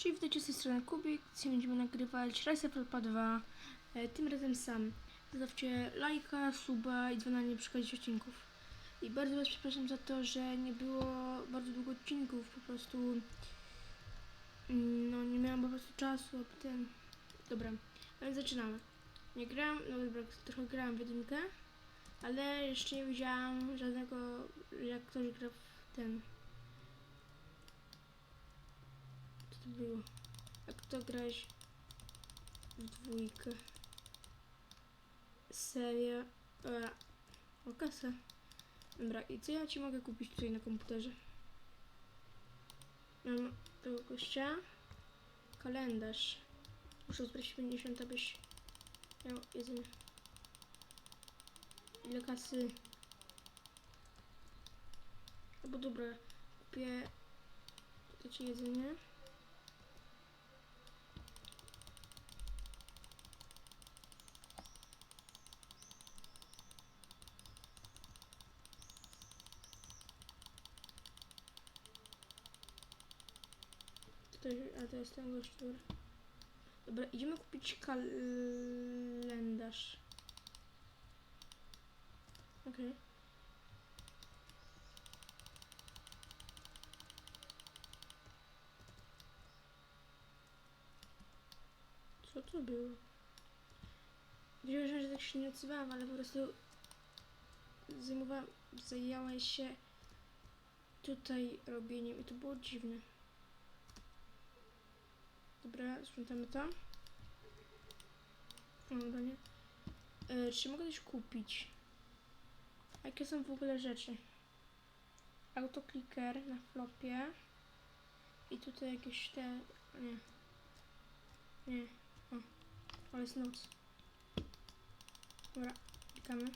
Czyli witajcie z tej strony Kubik. Dzisiaj będziemy nagrywać Rise Alpha 2. E, tym razem sam. Zostawcie lajka, suba i dzwona nie przeszkadzać odcinków. I bardzo was przepraszam za to, że nie było bardzo długo odcinków. Po prostu mm, no nie miałam po prostu czasu, aby ten... Dobra, a więc zaczynamy. Nie grałam, no dobra, trochę grałam w jedynkę, ale jeszcze nie widziałam żadnego, jak ktoś gra w ten... Co to? Jak to grać w dwójkę? Serio? E, o kasę. Dobra, i co ja ci mogę kupić tutaj na komputerze? Mam tego gościa. Kalendarz. Muszę zbrać 50, abyś miał jedzenie. Ile kasy? Albo dobra, kupię to ci jedzenie. Tutaj, a to jest ten gość, dobra. Dobra, idziemy kupić kalendarz. Okej. Co to było? Wiedziałem, że tak się nie odzywałam, ale po prostu zajmowałam, zajęłam się tutaj robieniem i to było dziwne. Dobra, sprzątamy to. No, nie. E, czy mogę coś kupić? Jakie są w ogóle rzeczy? Autokliker na flopie. I tutaj jakieś te... Nie. Nie. O. Ale jest noc. Dobra, klikamy.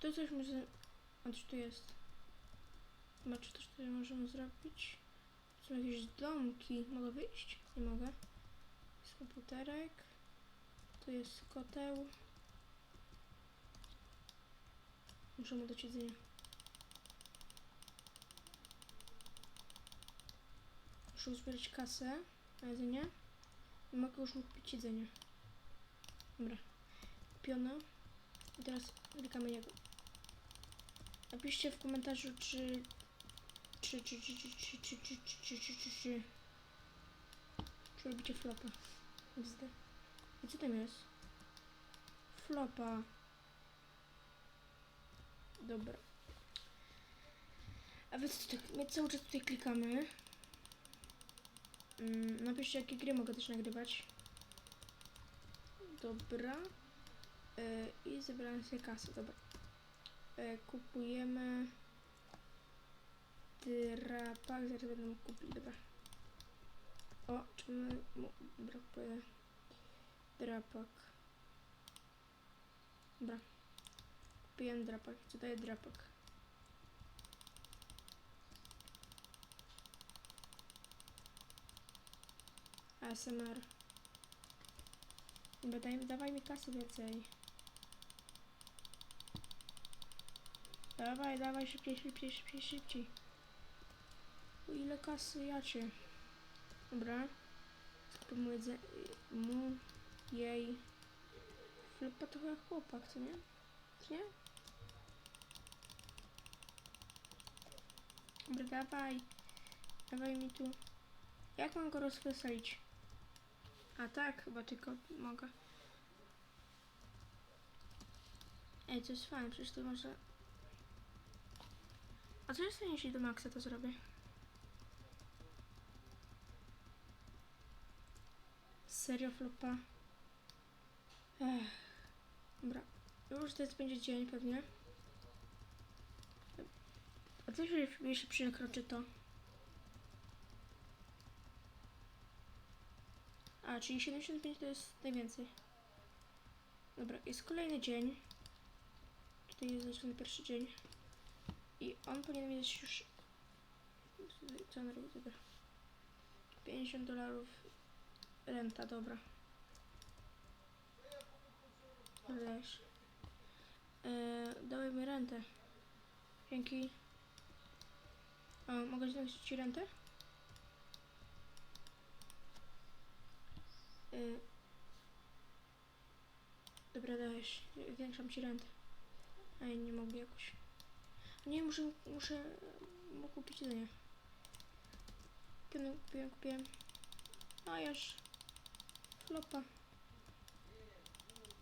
Tu coś może... A co tu jest? Chyba czy też tutaj możemy zrobić? Są jakieś domki. Mogę wyjść? Nie mogę. Jest komputerek. Tu jest koteł. Muszę mu dać jedzenie. Muszę uzbierać kasę na jedzenie. I mogę już mu kupić jedzenie. Dobra. Kupione. I teraz klikamy niego. Napiszcie w komentarzu, czy... Czy, czy, czy, czy, czy, czy, czy, czy, czy, czy, czy, czy, robicie flopa? XD. I co tam jest? Flopa. Dobra. A co tak, my cały czas tutaj klikamy. Mm, napiszcie jakie gry mogę też nagrywać. Dobra. E, I zebrałem sobie kasę, dobra. E, kupujemy drapak, zaraz będę mógł kupić, dobra. O, czy my... mu- Dobra, kupuję drapak. Dobra. Kupiłem drapak. Co daje drapak? ASMR. Dobra, daj, dawaj mi kasy więcej. Dawaj, dawaj, szybciej, szybciej, szybciej, szybciej. O ile kasy ja cię. Dobra. Skupię mu. Mu. Jej. Flipa to chyba chłopak, co nie? Nie? Dobra, dawaj. Dawaj mi tu. Jak mam go rozweselić? A tak, chyba tylko mogę. Ej, to jest fajne, przecież to może... A co jest jeśli do maksa to zrobię? Serio flopa? Dobra. Już teraz będzie dzień pewnie. A co jeśli, jeśli przekroczy to? A, czyli 75 to jest najwięcej. Dobra, jest kolejny dzień. Tutaj jest zaczynany pierwszy dzień. I on powinien mieć już... Co on robi? Dobra. 50 dolarów renta, dobra. Dajesz. Eee, dawaj mi rentę. Dzięki. O, mogę znaleźć ci rentę? Y... Dobra, dajesz. Zwiększam ci rentę. Ej, nie mogę jakoś. Nie, muszę, muszę mu kupić jedzenie. Kupiłem, kupiłem, kupiłem. A już. Flopa.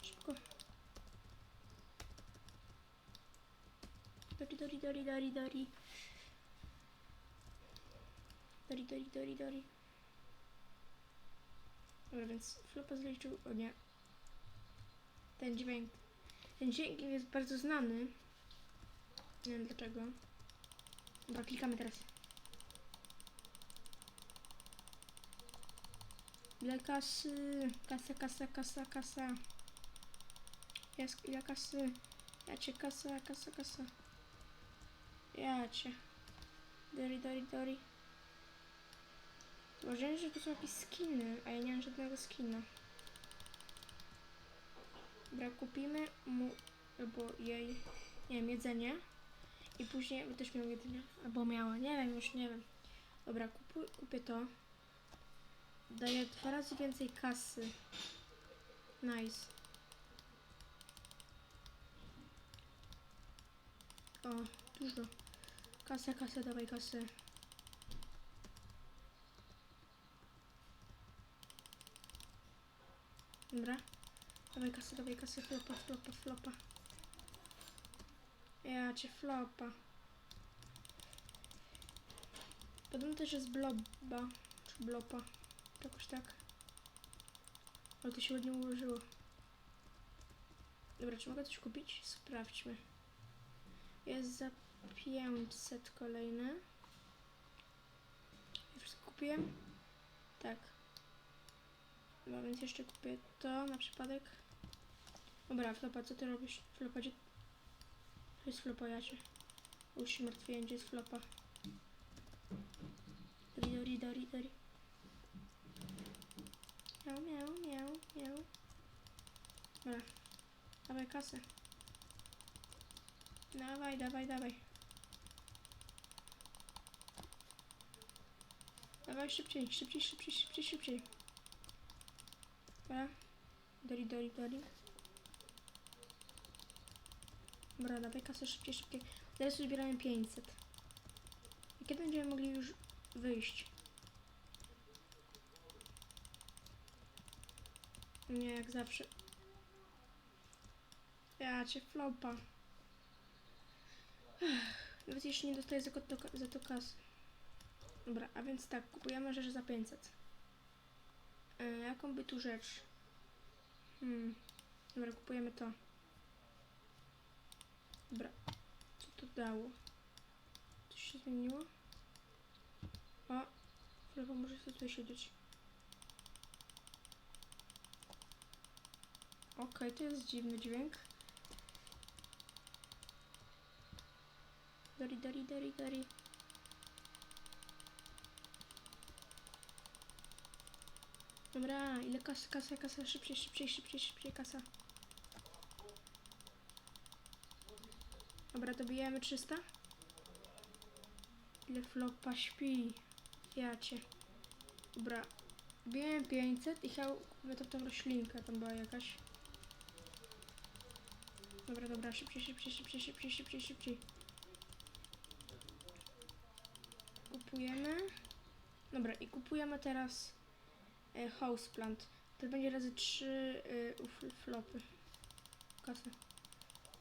Szybko. Dori, dori, dori, dori, dori. Dori, dori, dori, dori. Dobra, więc flopa zliczył. O nie. Ten dźwięk. Ten dźwięk jest bardzo znany. Nie wiem dlaczego. Dobra, klikamy teraz. Ile kasy? Kasa, kasa, kasa, kasa. Ile kasy? Ja cię kasa, kasa, kasa. Ja cię. Dori, dori, dori. Zauważyłem, że tu są jakieś skiny, a ja nie mam żadnego skina. Dobra, kupimy mu albo jej, nie wiem, jedzenie. I później też miał jedzenie. Albo miała, nie wiem, już nie wiem. Dobra, kupuj, kupię to. Daję dwa razy więcej kasy. Nice. O, dużo. Kasa, kasa, dawaj kasę. Dobra. Dawaj kasę, dawaj kasę, flopa, flopa, flopa. Ja cię flopa. Podobno też jest bloba, czy blopa. Jakoś tak. Ale to się ładnie ułożyło. Dobra, czy mogę coś kupić? Sprawdźmy. Jest za 500 kolejne. Już wszystko kupiłem? Tak. No więc jeszcze kupię to na przypadek. Dobra, Flopa, co ty robisz? Flopa, gdzie... To jest Flopa, ja się martwiłem, gdzie jest Flopa. Dori, dori, dori, dori. Miau, miau, miau, miau. Dobra. Dawaj kasę. Dawaj, dawaj, dawaj. Dawaj szybciej, szybciej, szybciej, szybciej, szybciej. Dobra. Dori, dori, dori. Dobra, dawaj kasę szybciej, szybciej. Teraz zbieramy 500. I kiedy będziemy mogli już wyjść? Nie, jak zawsze. Ja cię flopa. Nawet jeszcze nie dostaję za, to, za to kasy. Dobra, a więc tak, kupujemy rzecz za 500. E, jaką by tu rzecz? Hmm. Dobra, kupujemy to. Dobra. Co to dało? Coś się zmieniło? O! Chyba może sobie tutaj siedzieć. Okej, to jest dziwny dźwięk. Dori, dori, dori, dori. Dobra, ile kasy, kasa, kasa, szybciej, szybciej, szybciej, szybciej, kasa. Dobra, dobijamy 300. Ile flopa śpi? Ja cię. Dobra, biłem 500 i chciał kupię to tą roślinkę, tam była jakaś. Dobra, dobra, szybciej, szybciej, szybciej, szybciej, szybciej, szybciej. Kupujemy. Dobra, i kupujemy teraz e, houseplant. To będzie razy 3 e, flopy. Kasę.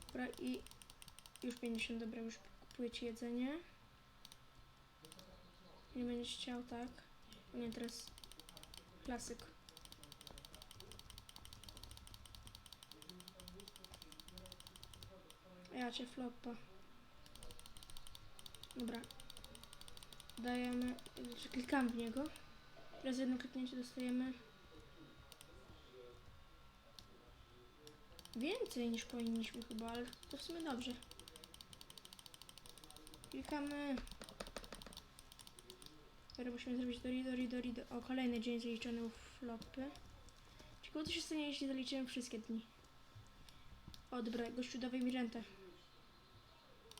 Dobra, i już 50, dobra, już kupuję ci jedzenie. Nie będziesz chciał, tak? Nie, teraz klasyk. Ja cię flopa. Dobra. Dajemy, znaczy klikamy w niego. Teraz jedno kliknięcie dostajemy więcej niż powinniśmy chyba, ale to w sumie dobrze. Klikamy. Teraz musimy zrobić dori, dori, dori, do... O, kolejny dzień zaliczony u flopy. Ciekawe co się stanie, jeśli zaliczyłem wszystkie dni. O, dobra, gościu, dawaj mi rentę.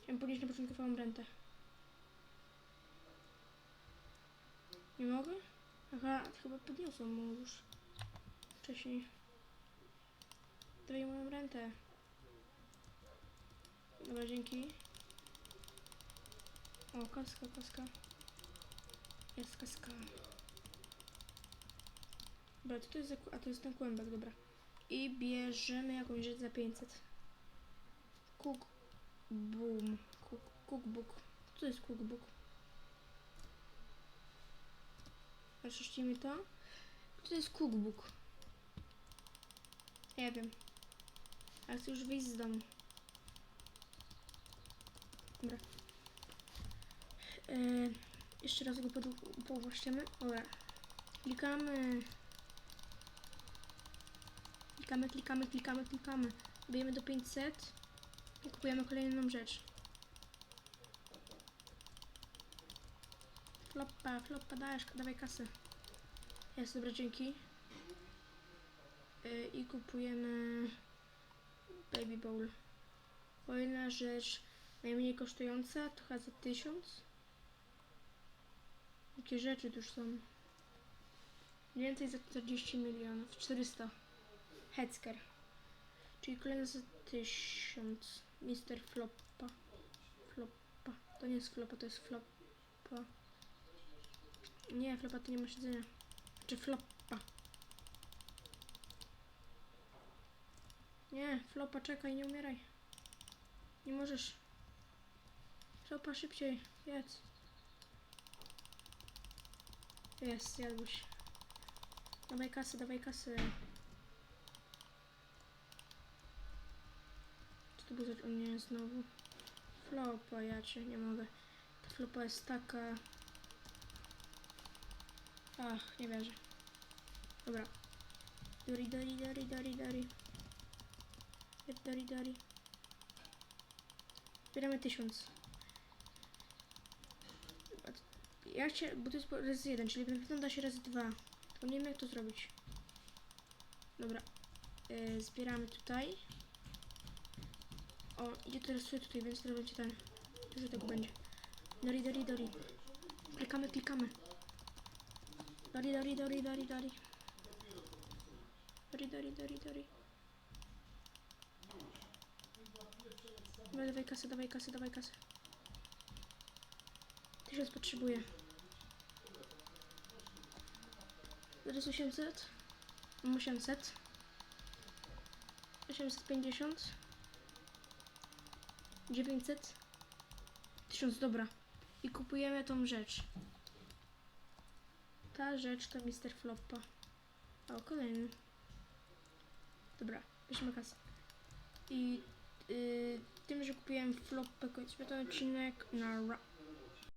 Chciałem podnieść na początkową rentę. Nie mogę? Aha, chyba podniosłam mu już. wcześniej. Dawaj moją rentę. Dobra, dzięki. O, kaska, kaska. Jest kaska. Dobra, to, jest a to jest ten kłębek, dobra. I bierzemy jakąś rzecz za 500. Cook boom. Cook, cookbook. Co to jest cookbook? Rozszerzcimy to. Co to jest cookbook? Nie wiem. Ale chcę już wyjść z domu. Dobra. Yy, jeszcze raz go powłaszczymy. Dobra. Klikamy. Klikamy, klikamy, klikamy, klikamy. Bijemy do 500 i kupujemy kolejną rzecz. Floppa, floppa, dajesz, dawaj kasę. Jest, dobra, dzięki. Yy, I kupujemy Baby Bowl. Kolejna rzecz, najmniej kosztująca, chyba za 1000. Jakie rzeczy tu już są? Więcej za 40 milionów, 400. Hetzker. Czyli kolejna za 1000. Mister Floppa. Floppa. To nie jest Floppa, to jest Floppa. Nie, Floppa to nie ma siedzenia. Czy Floppa. Nie, Floppa, czekaj, nie umieraj. Nie możesz. Floppa, szybciej, jedz. Jest, jadłeś. Dawaj kasę, dawaj kasę. Co to było za... O nie, znowu. Flopa, ja cię nie mogę. Ta flopa jest taka... Ach, nie wierzę. Dobra. Dori, dori, dori, dori, dori. Dori, dori. Zbieramy tysiąc. Ja chcę, bo to jest po- raz jeden, czyli na pewno da się raz dwa. Tylko nie wiem jak to zrobić. Dobra. Yy, zbieramy tutaj. O, idzie teraz sobie tutaj, więc teraz będzie ten. Dużo tego będzie. Dori, dori, dori. Klikamy, klikamy. Dori, dori, dori, dori, dori. Dori, dori, dori, dori. Dawaj, dawaj kasę, dawaj kasę, dawaj kasę. Tysiąc potrzebuję. Zaraz 800. Mam 800. 850. 900. 1000, dobra. I kupujemy tą rzecz. Ta rzecz to Mister Floppa. O, kolejny. Dobra, weźmy kasę. I y, tym, że kupiłem Floppę, kończymy ten odcinek na ra.